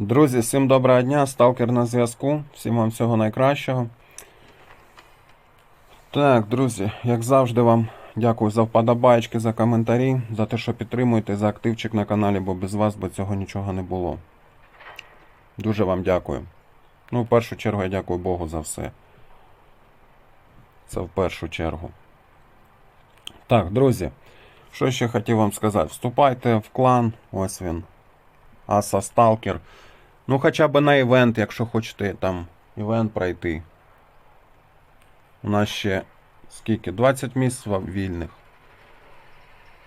Друзі, всім доброго дня, сталкер на зв'язку. Всім вам всього найкращого. Так, друзі, як завжди, вам дякую за вподобаєчки, за коментарі, за те, що підтримуєте, за активчик на каналі, бо без вас би цього нічого не було. Дуже вам дякую. Ну, в першу чергу я дякую Богу за все. Це в першу чергу. Так, друзі, що ще хотів вам сказати? Вступайте в клан, ось він. Аса Сталкер. Ну, хоча б на івент, якщо хочете там івент пройти. У нас ще скільки? 20 місць вільних.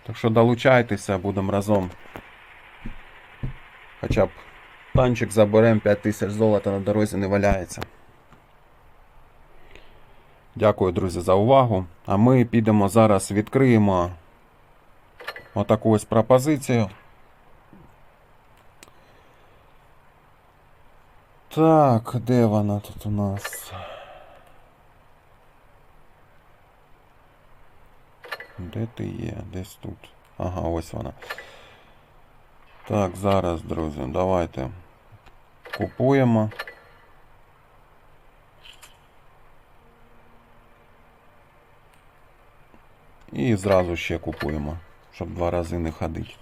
Так що долучайтеся, будемо разом. Хоча б танчик заберемо 5000 золота на дорозі не валяється. Дякую, друзі, за увагу. А ми підемо зараз відкриємо отаку ось пропозицію. Так, де вона тут у нас? Де ти є? Десь тут. Ага, ось вона. Так, зараз, друзі, давайте купуємо. І зразу ще купуємо, щоб два рази не ходити.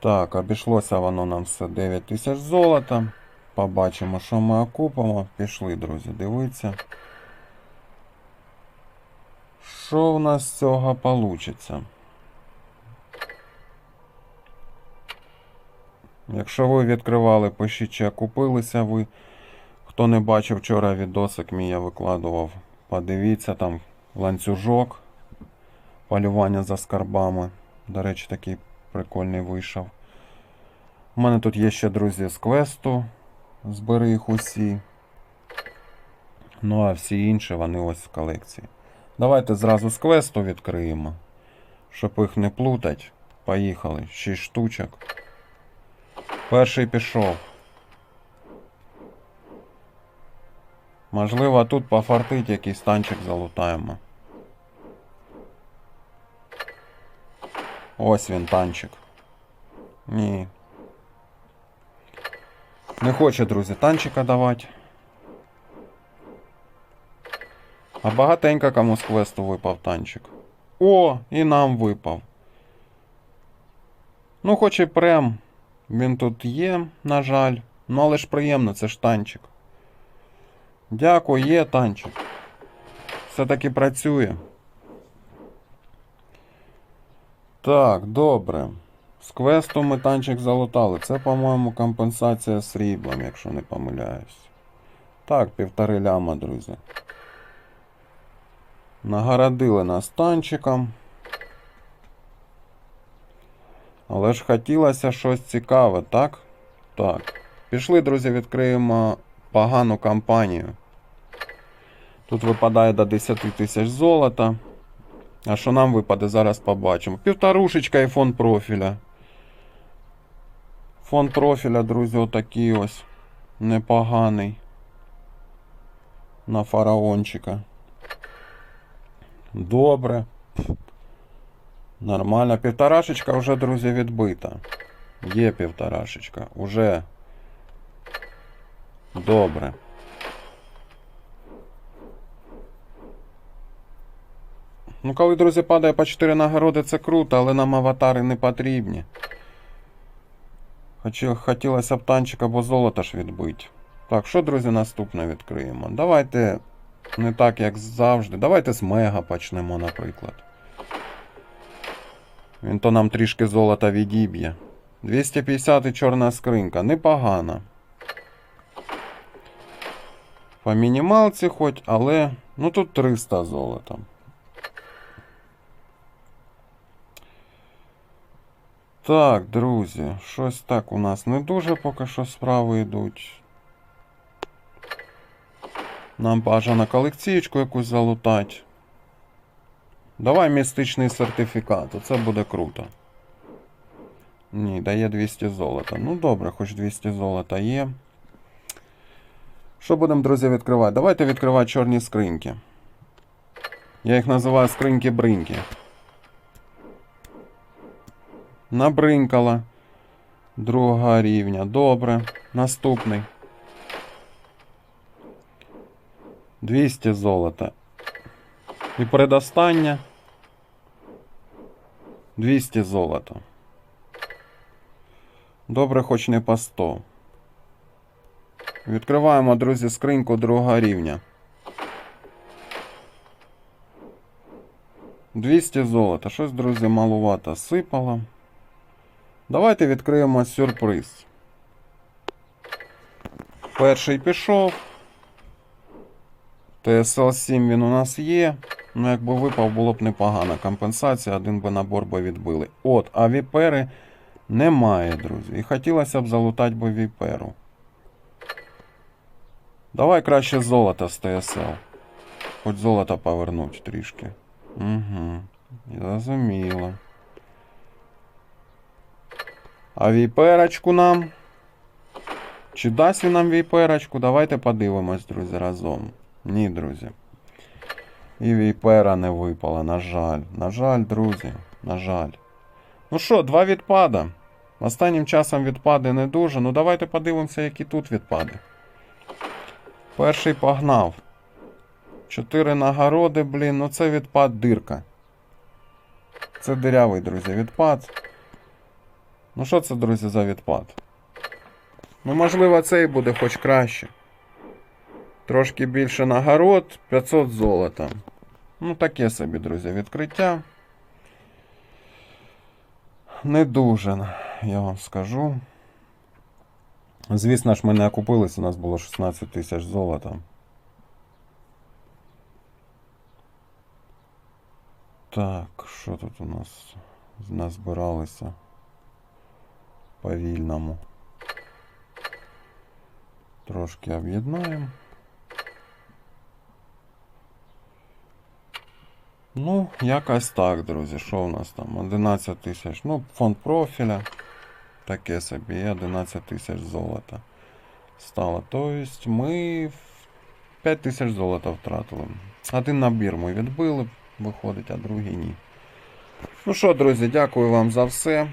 Так, обійшлося воно нам все 9 тисяч золота. Побачимо, що ми окупимо. Пішли, друзі, дивіться. Що у нас з цього вийде? Якщо ви відкривали, пишіть, чи окупилися ви. Хто не бачив вчора відосик, мій я викладував. Подивіться там ланцюжок. Полювання за скарбами. До речі, такий прикольний вийшов. У мене тут є ще друзі з квесту. Збери їх усі. Ну а всі інші вони ось в колекції. Давайте зразу з квесту відкриємо. Щоб їх не плутать. Поїхали. 6 штучок. Перший пішов. Можливо, тут пофартить якийсь танчик залутаємо. Ось він танчик. Ні. Не хоче, друзі, танчика давати. А багатенько кому з квесту випав танчик. О, і нам випав. Ну, хоч і прем. Він тут є, на жаль. Ну, але ж приємно, це ж танчик. Дякую, є танчик. Все-таки працює. Так, добре. З квесту ми танчик залутали. Це, по-моєму, компенсація сріблом, якщо не помиляюсь. Так, півтори ляма, друзі. Нагородили нас танчиком. Але ж хотілося щось цікаве, так? Так. Пішли, друзі, відкриємо погану кампанію. Тут випадає до 10 тисяч золота. А що нам випаде, зараз побачимо. Півторушечка фон профіля. Фон профіля, друзі, отакий ось. Непоганий. На фараончика. Добре. Нормально. Півторашечка вже, друзі, відбита. Є півторашечка. Уже. Добре. Ну, коли, друзі, падає по 4 нагороди, це круто, але нам аватари не потрібні. Хоча хотілося б танчик або золото ж відбити. Так, що, друзі, наступне відкриємо? Давайте не так, як завжди. Давайте з мега почнемо, наприклад. Він то нам трішки золота відіб'є. 250 і чорна скринька. Непогано. По мінімалці хоч, але. Ну тут 300 золота. Так, друзі, щось так у нас не дуже поки що справи йдуть. Нам бажано колекційку якусь залутати. Давай містичний сертифікат, оце буде круто. Ні, дає 200 золота. Ну добре, хоч 200 золота є. Що будемо, друзі, відкривати? Давайте відкривати чорні скриньки. Я їх називаю скриньки-бриньки. Набринкала. Друга рівня. Добре. Наступний. 200 золота. І передостання. 200 золота. Добре, хоч не по 100. Відкриваємо, друзі, скриньку другого рівня. 200 золота. Щось, друзі, малувато сипало. Давайте відкриємо сюрприз. Перший пішов. ТСЛ 7 він у нас є. Ну, якби випав, було б непогано. Компенсація, один би набор би відбили. От, а віпери немає, друзі. І хотілося б залутати би віперу. Давай краще золото з ТСЛ. Хоч золото повернуть трішки. Угу. Зрозуміло. А віперочку нам. Чи дасть він нам віперочку? Давайте подивимось, друзі, разом. Ні, друзі. І віпера не випала, на жаль. На жаль, друзі. На жаль. Ну що, два відпада. Останнім часом відпади не дуже. Ну давайте подивимося, які тут відпади. Перший погнав. Чотири нагороди, блін, ну це відпад дирка. Це дирявий, друзі, відпад. Ну що це, друзі, за відпад? Ну, можливо, цей буде хоч краще. Трошки більше нагород, 500 золота. Ну, таке собі, друзі, відкриття. Не дуже, я вам скажу. Звісно ж, ми не окупились, у нас було 16 тисяч золота. Так, що тут у нас назбиралося по вільному? Трошки об'єднаємо. Ну, якось так, друзі. Що у нас там? 11 тисяч. Ну, фонд профіля. Таке собі, і 11 тисяч золота. Стало. Тобто ми 5 тисяч золота втратили. Один набір ми відбили, виходить, а другий ні. Ну що, друзі, дякую вам за все.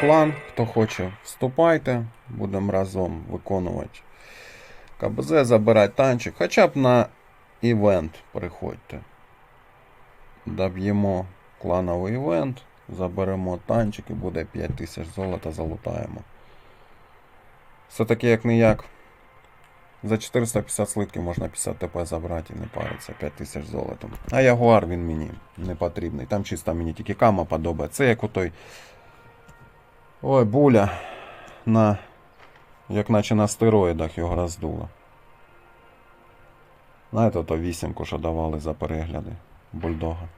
План. Хто хоче, вступайте. Будемо разом виконувати КБЗ, забирати танчик. Хоча б на івент приходьте. Доб'ємо клановий івент, заберемо танчик і буде 5 тисяч золота, залутаємо. Все-таки як не як. За 450 слитків можна 50 ТП забрати і не париться 5 тисяч золотом. А Ягуар він мені не потрібний. Там чисто мені тільки кама подобається. Це як у той. Ой, буля. На. Як наче на стероїдах його роздуло. Знаєте, то вісімку, що давали за перегляди бульдога.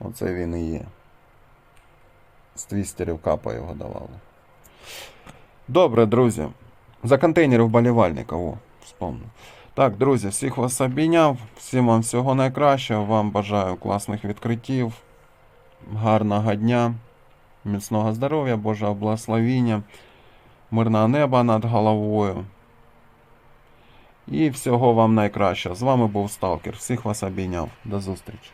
Оце він і є. З твістерів капа його давали. Добре, друзі. За контейнери вболівальника, о, вспомнив. Так, друзі, всіх вас обійняв. Всім вам всього найкращого. Вам бажаю класних відкриттів, гарного дня, міцного здоров'я, Божого благословіння, мирного неба над головою. І всього вам найкращого. З вами був Сталкер. Всіх вас обійняв. До зустрічі.